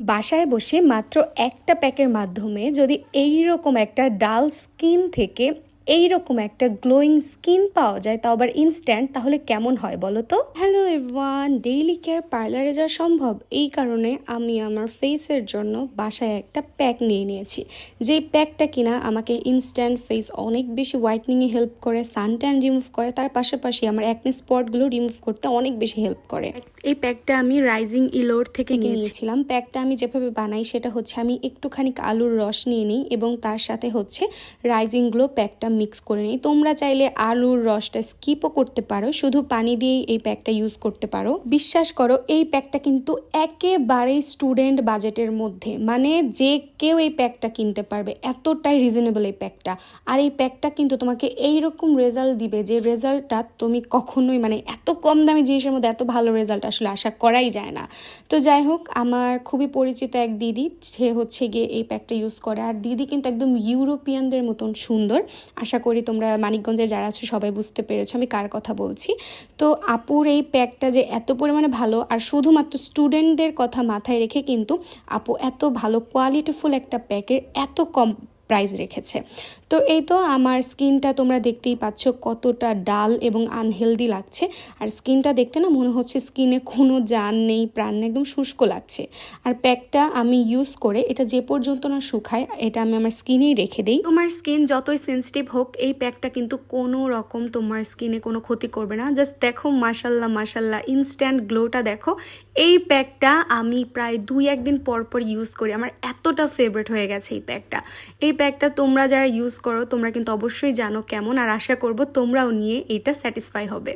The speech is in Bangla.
বাসায় বসে মাত্র একটা প্যাকের মাধ্যমে যদি এই রকম একটা ডাল স্কিন থেকে এই রকম একটা গ্লোয়িং স্কিন পাওয়া যায় তাও আবার ইনস্ট্যান্ট তাহলে কেমন হয় বলো তো? হ্যালো এভওয়ান ডেইলি কেয়ার পার্লারে যাওয়া সম্ভব? এই কারণে আমি আমার ফেসের জন্য বাসায় একটা প্যাক নিয়ে নিয়েছি। যেই প্যাকটা কিনা আমাকে ইনস্ট্যান্ট ফেস অনেক বেশি হোয়াইটনিংয়ে হেল্প করে সান ট্যান রিমুভ করে তার পাশাপাশি আমার অ্যাকনে স্পটগুলো রিমুভ করতে অনেক বেশি হেল্প করে। এই প্যাকটা আমি রাইজিং ইলোর থেকে নিয়েছিলাম। প্যাকটা আমি যেভাবে বানাই সেটা হচ্ছে আমি একটুখানি আলুর রস নিয়ে নিই এবং তার সাথে হচ্ছে রাইজিং গ্লো প্যাকটা মিক্স করে নিই। তোমরা চাইলে আলুর রসটা স্কিপও করতে পারো, শুধু পানি দিয়েই এই প্যাকটা ইউজ করতে পারো। বিশ্বাস করো, এই প্যাকটা কিন্তু একেবারেই স্টুডেন্ট বাজেটের মধ্যে। মানে যে কেউ এই প্যাকটা কিনতে পারবে, এতটাই রিজনেবল এই প্যাকটা আর এই প্যাকটা কিন্তু তোমাকে এইরকম রেজাল্ট দিবে যে রেজাল্টটা তুমি কখনোই মানে এত কম দামি জিনিসের মধ্যে এত ভালো রেজাল্ট আসলে আশা করাই যায় না। তো যাই হোক, আমার খুবই পরিচিত এক দিদি, সে হচ্ছে গিয়ে এই প্যাকটা ইউজ করে। আর দিদি কিন্তু একদম ইউরোপিয়ানদের মতন সুন্দর। আশা করি তোমরা মানিকগঞ্জে যারা আছো সবাই বুঝতে পেরেছ আমি কার কথা বলছি। তো আপুর এই প্যাকটা যে এত পরিমাণে ভালো আর শুধুমাত্র স্টুডেন্টদের কথা মাথায় রেখে কিন্তু আপু এত ভালো কোয়ালিটিফুল একটা প্যাকের এত কম প্রাইস রেখেছে। তো এই তো আমার স্কিনটা তোমরা দেখতেই পাচ্ছ কতটা ডাল এবং আনহেলদি লাগছে। আর স্কিনটা দেখতে না মনে হচ্ছে স্কিনে কোনো জান নেই, প্রাণ নেই, একদম শুষ্ক লাগছে। আর প্যাকটা আমি ইউজ করে এটা যে পর্যন্ত না শুকায়, এটা আমি আমার স্কিনেই রেখে দিই। তোমার স্কিন যতই সেন্সিটিভ হোক, এই প্যাকটা কিন্তু কোনো রকম তোমার স্কিনে কোনো ক্ষতি করবে না। জাস্ট দেখো মাসাল্লাহ মাসাল্লাহ ইনস্ট্যান্ট গ্লোটা দেখো। এই প্যাকটা আমি প্রায় দুই, একদিন পর পর ইউজ করি। আমার এতটা ফেভারিট হয়ে গেছে এই প্যাকটা। এই প্যাকটা তোমরা যারা ইউজ করো, তোমরা কিন্তু অবশ্যই জানো কেমন, আর আশা করব তোমরাও নিয়ে এটা স্যাটিসফাই হবে।